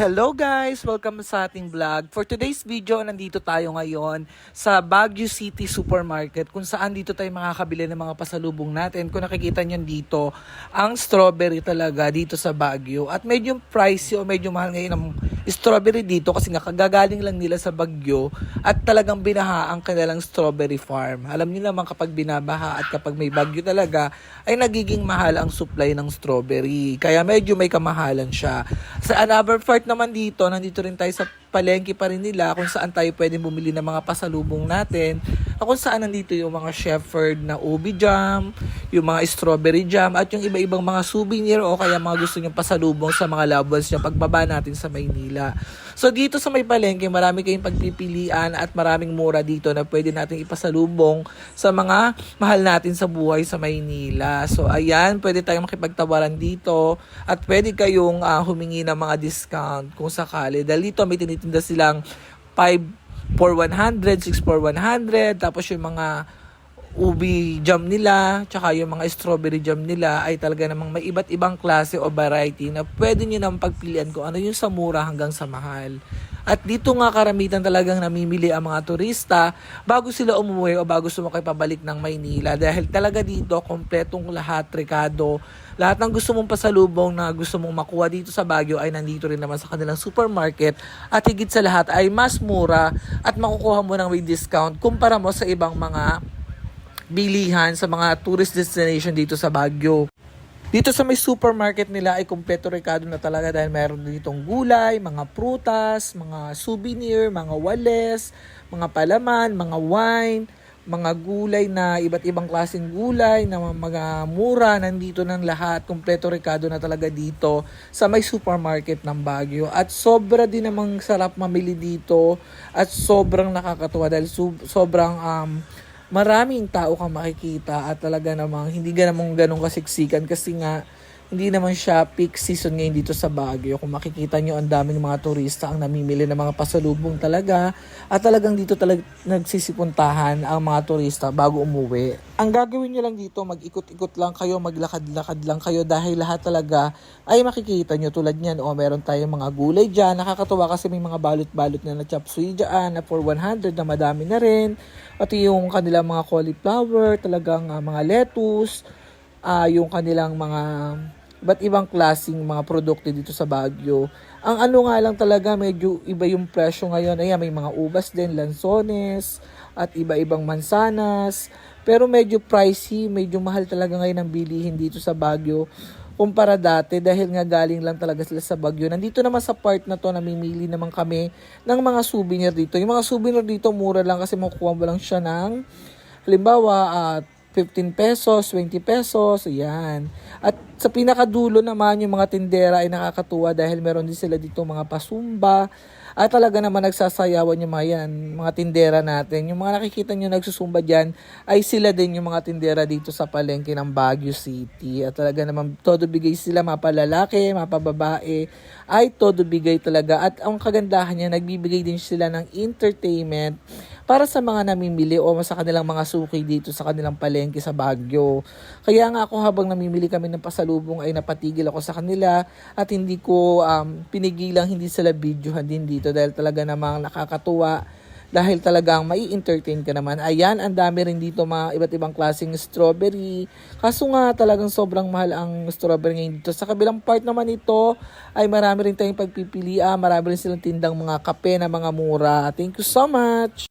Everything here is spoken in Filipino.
Hello guys! Welcome sa ating vlog. For today's video, nandito tayo ngayon sa Baguio City Supermarket kung saan dito tayo makakabili ng mga pasalubong natin. Kung nakikita nyo dito, ang strawberry talaga dito sa Baguio. At medyo pricey o medyo mahal ngayon ang strawberry dito kasi nga kagagaling lang nila sa Baguio at talagang binaha ang kanilang strawberry farm. Alam niyo naman kapag binabaha at kapag may bagyo talaga ay nagiging mahal ang supply ng strawberry. Kaya medyo may kamahalan siya. Sa another part naman dito, nandito rin tayo sa palengke pa rin nila kung saan tayo pwedeng bumili ng mga pasalubong natin. At kung saan nandito yung mga Shepherd na ubi jam, yung mga strawberry jam, at yung iba-ibang mga souvenir o kaya mga gusto nyong pasalubong sa mga loved ones nyo pagbaba natin sa Maynila. So dito sa may palengke, marami kayong pagpipilian at maraming mura dito na pwede natin ipasalubong sa mga mahal natin sa buhay sa Maynila. So ayan, pwede tayong makipagtawaran dito at pwede kayong ah, humingi ng mga discount kung sakali. Dahil dito may tinitinda silang 5 for 100, 6 for 100, tapos yung mga ubi jam nila, tsaka yung mga strawberry jam nila ay talaga namang may iba't ibang klase o variety na pwede nyo nang pagpilian kung ano yung sa mura hanggang sa mahal. At dito nga karamitan talagang namimili ang mga turista bago sila umuwi o bago sumakay pabalik ng Maynila. Dahil talaga dito, kompletong lahat, rekado, lahat ng gusto mong pasalubong na gusto mong makuha dito sa Baguio ay nandito rin naman sa kanilang supermarket. At higit sa lahat ay mas mura at makukuha mo ng may discount kumpara mo sa ibang mga bilihan sa mga tourist destination dito sa Baguio. Dito sa may supermarket nila ay kumpleto rekado na talaga dahil meron ditong gulay, mga prutas, mga souvenir, mga wales, mga palaman, mga wine, mga gulay na iba't ibang klaseng gulay na mga mura nandito ng lahat. Kumpleto rekado na talaga dito sa may supermarket ng Baguio. At sobra din namang sarap mamili dito at sobrang nakakatuwa dahil sobrang um, maraming tao kang makikita at talaga namang hindi ka namang ganun kasiksikan kasi nga hindi naman siya peak season ngayon dito sa Baguio. Kung makikita nyo, ang daming mga turista ang namimili ng mga pasalubong talaga. At talagang dito talaga nagsisipuntahan ang mga turista bago umuwi. Ang gagawin nyo lang dito, mag-ikot-ikot lang kayo, maglakad-lakad lang kayo dahil lahat talaga ay makikita nyo tulad niyan. O meron tayong mga gulay dyan. Nakakatuwa kasi may mga balot-balot na na chop suey dyan na for 100 na madami na rin. At yung kanilang mga cauliflower, talagang uh, mga lettuce, uh, yung kanilang mga iba't ibang klasing mga produkto dito sa Baguio. Ang ano nga lang talaga, medyo iba yung presyo ngayon. Ayan, may mga ubas din, lansones, at iba-ibang mansanas. Pero medyo pricey, medyo mahal talaga ngayon ang bilihin dito sa Baguio kumpara dati dahil nga galing lang talaga sila sa Baguio. Nandito naman sa part na to, namimili naman kami ng mga souvenir dito. Yung mga souvenir dito, mura lang kasi makukuha mo lang siya ng, halimbawa, at 15 pesos, 20 pesos, yan. At sa pinakadulo naman, yung mga tindera ay nakakatuwa dahil meron din sila dito mga pasumba. At talaga naman nagsasayawan yung mga yan, mga tindera natin. Yung mga nakikita nyo nagsusumba dyan, ay sila din yung mga tindera dito sa palengke ng Baguio City. At talaga naman, todo bigay sila, mapalalaki, mapababae, ay todo bigay talaga. At ang kagandahan niya, nagbibigay din sila ng entertainment para sa mga namimili o sa kanilang mga suki dito sa kanilang palengke sa Baguio. Kaya nga ako habang namimili kami ng pasalubong ay napatigil ako sa kanila at hindi ko um, pinigilang hindi sila videohan din dito dahil talaga namang nakakatuwa dahil talagang mai entertain ka naman. Ayan, ang dami rin dito mga iba't ibang klaseng strawberry. Kaso nga talagang sobrang mahal ang strawberry ngayon dito. Sa kabilang part naman ito ay marami rin tayong pagpipilian. Marami rin silang tindang mga kape na mga mura. Thank you so much!